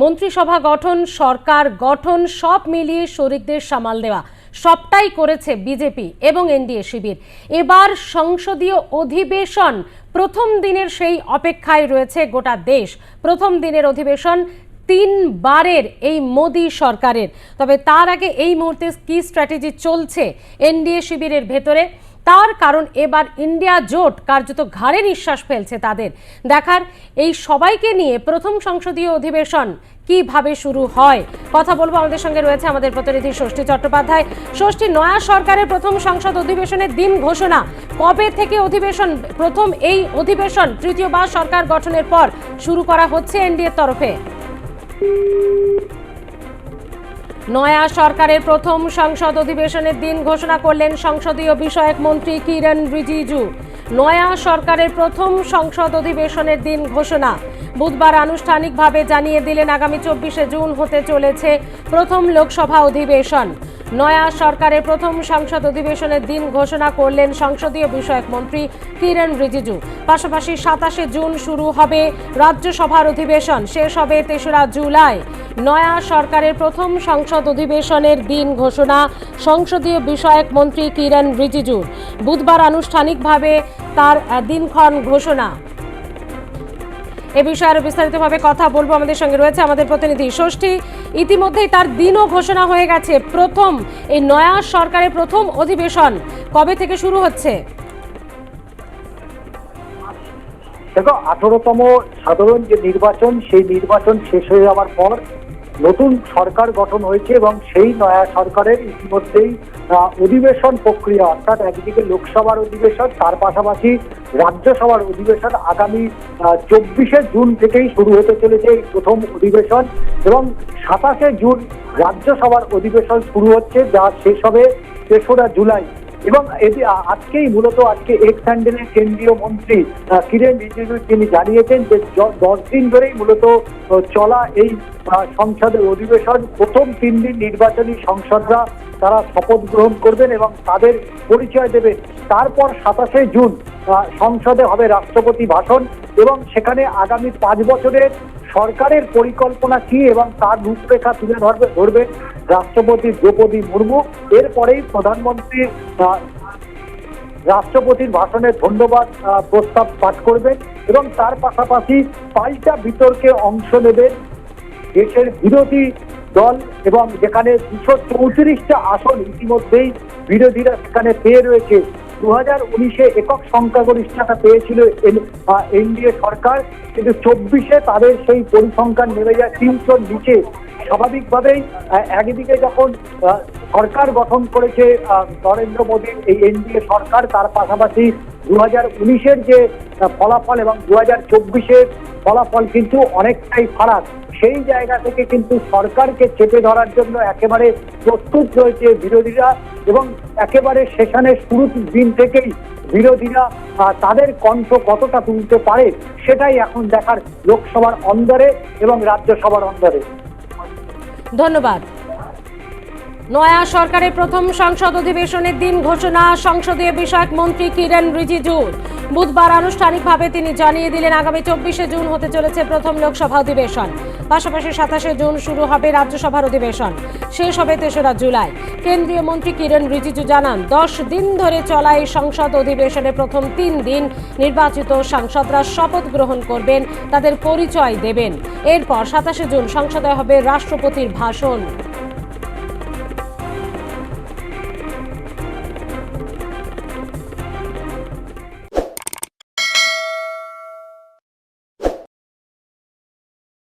মন্ত্রিসভা গঠন, সরকার গঠন, সব মিলিয়ে শরিকদের সামাল দেওয়া, সবটাই করেছে বিজেপি এবং এনডিএ শিবির। এবার সংসদীয় অধিবেশন প্রথম দিনের সেই অপেক্ষায় রয়েছে গোটা দেশ। প্রথম দিনের অধিবেশন তিনবারের এই মোদী সরকারের। তবে তার আগে এই মুহূর্তে কি স্ট্র্যাটেজি চলছে এনডিএ শিবিরের ভেতরে? তার কারণ এবার ইন্ডিয়া জোট কার্যত ঘাড়ে নিঃশ্বাস ফেলছে তাদের। দেখার এই সবাইকে নিয়ে প্রথম সংসদীয় অধিবেশন কীভাবে শুরু হয়? কথা বলব আমাদের সঙ্গে রয়েছে আমাদের প্রতিনিধি ষষ্ঠী চট্টোপাধ্যায়। ষষ্ঠী নয়া সরকারের প্রথম সংসদ অধিবেশনের দিন ঘোষণা। কবে থেকে অধিবেশন, প্রথম এই অধিবেশন তৃতীয়বার সরকার গঠনের পর শুরু করা হচ্ছে এনডিএর তরফে? নয়া সরকারের প্রথম সংসদ অধিবেশনের দিন ঘোষণা করলেন সংসদীয় বিষয়ক মন্ত্রী কিরণ রিজিজু। নয়া সরকারের প্রথম সংসদ অধিবেশনের দিন ঘোষণা। বুধবার আনুষ্ঠানিকভাবে জানিয়ে দিলেন, আগামী চব্বিশে জুন হতে চলেছে প্রথম লোকসভা অধিবেশন। নয়া সরকারের প্রথম সংসদ অধিবেশনের দিন ঘোষণা করলেন সংসদীয় বিষয়ক মন্ত্রী কিরণ রিজিজু। পাশাপাশি সাতাশে জুন শুরু হবে রাজ্যসভার অধিবেশন। শেষ হবে তেসরা জুলাই। নয়া সরকারের প্রথম সংসদ অধিবেশনের দিন ঘোষণা সংসদীয় বিষয়ক মন্ত্রী কিরণ রিজিজুর। বুধবার আনুষ্ঠানিকভাবে তার দিনক্ষণ ঘোষণা। এ বিষয়ে আরও বিস্তারিতভাবে কথা বলব আমাদের সঙ্গে রয়েছে আমাদের প্রতিনিধি ষষ্ঠী। ইতিমধ্যেই তার দিনও ঘোষণা হয়ে গেছে। প্রথম, এই নয়া সরকারের প্রথম অধিবেশন কবে থেকে শুরু হচ্ছে? দেখো, আঠারোতম সাধারণ যে নির্বাচন, সেই নির্বাচন শেষ হয়ে যাওয়ার পর নতুন সরকার গঠন হয়েছে এবং সেই নয়া সরকারের ইতিমধ্যেই অধিবেশন প্রক্রিয়া, অর্থাৎ একদিকে লোকসভার অধিবেশন, তার পাশাপাশি রাজ্যসভার অধিবেশন আগামী চব্বিশে জুন থেকেই শুরু হতে চলেছে প্রথম অধিবেশন এবং সাতাশে জুন রাজ্যসভার অধিবেশন শুরু হচ্ছে, যা শেষ হবে তেসরা জুলাই। এবং এটি আজকেই মূলত আজকে এক্স হ্যান্ডেলের কেন্দ্রীয় মন্ত্রী কিরেন রিজিজু, তিনি জানিয়েছেন যে দশ দিন ধরেই মূলত চলা এই সংসদের অধিবেশন প্রথম তিন দিন নির্বাচনী সংসদরা তারা শপথ গ্রহণ করবেন এবং তাদের পরিচয় দেবেন। তারপর সাতাশে জুন সংসদে হবে রাষ্ট্রপতি ভাষণ এবং সেখানে আগামী পাঁচ বছরের সরকারের পরিকল্পনা কি এবং তার রূপরেখা তুলে ধরবে ধরবেন রাষ্ট্রপতি দ্রৌপদী মুর্মু। এরপরেই প্রধানমন্ত্রী রাষ্ট্রপতির ভাষণে ধন্যবাদ প্রস্তাব পাঠ করবেন এবং তার পাশাপাশি পাল্টা বিতর্কে অংশ নেবেন দেশের বিরোধী দল এবং যেখানে দুশো চৌত্রিশটা আসন ইতিমধ্যেই বিরোধীরা সেখানে পেয়ে রয়েছে। দু উনিশে একক সংখ্যাগরিষ্ঠতা পেয়েছিল এনডিএ সরকার, কিন্তু চব্বিশে তাদের সেই পরিসংখ্যান নেমে যায় তিনশোর নিচে। স্বাভাবিকভাবেই একদিকে যখন সরকার গঠন করেছে নরেন্দ্র মোদীর এই এনডিএ সরকার, তার পাশাপাশি দু হাজার উনিশের যে ফলাফল এবং দু হাজার চব্বিশের ফলাফল কিন্তু অনেকটাই ফারাক সেই জায়গা থেকে কিন্তু সরকারকে চেপে ধরার জন্য একেবারে প্রস্তুত রয়েছে বিরোধীরা এবং একেবারে সেশনের শুরুর দিন থেকেই বিরোধীরা তাদের কণ্ঠ কতটা তুলতে পারে সেটাই এখন দেখার লোকসভার অন্দরে এবং রাজ্যসভার অন্দরে। ধন্যবাদ। নয়া সরকারের প্রথম সংসদ অধিবেশনের দিন ঘোষণা, সংসদীয় বিষয়ক মন্ত্রী কিরণ রিজিজুর বুধবার আনুষ্ঠানিকভাবে তিনি জানিয়ে দিলেন, আগামী চব্বিশে জুন হতে চলেছে প্রথম লোকসভা অধিবেশন। পাশাপাশি সাতাশে জুন শুরু হবে রাজ্যসভার অধিবেশন। শেষ হবে তেসরা জুলাই। কেন্দ্রীয় মন্ত্রী কিরণ রিজিজু জানান, দশ দিন ধরে চলা এই সংসদ অধিবেশনে প্রথম তিন দিন নির্বাচিত সাংসদরা শপথ গ্রহণ করবেন, তাদের পরিচয় দেবেন। এরপর সাতাশে জুন সংসদে হবে রাষ্ট্রপতির ভাষণ।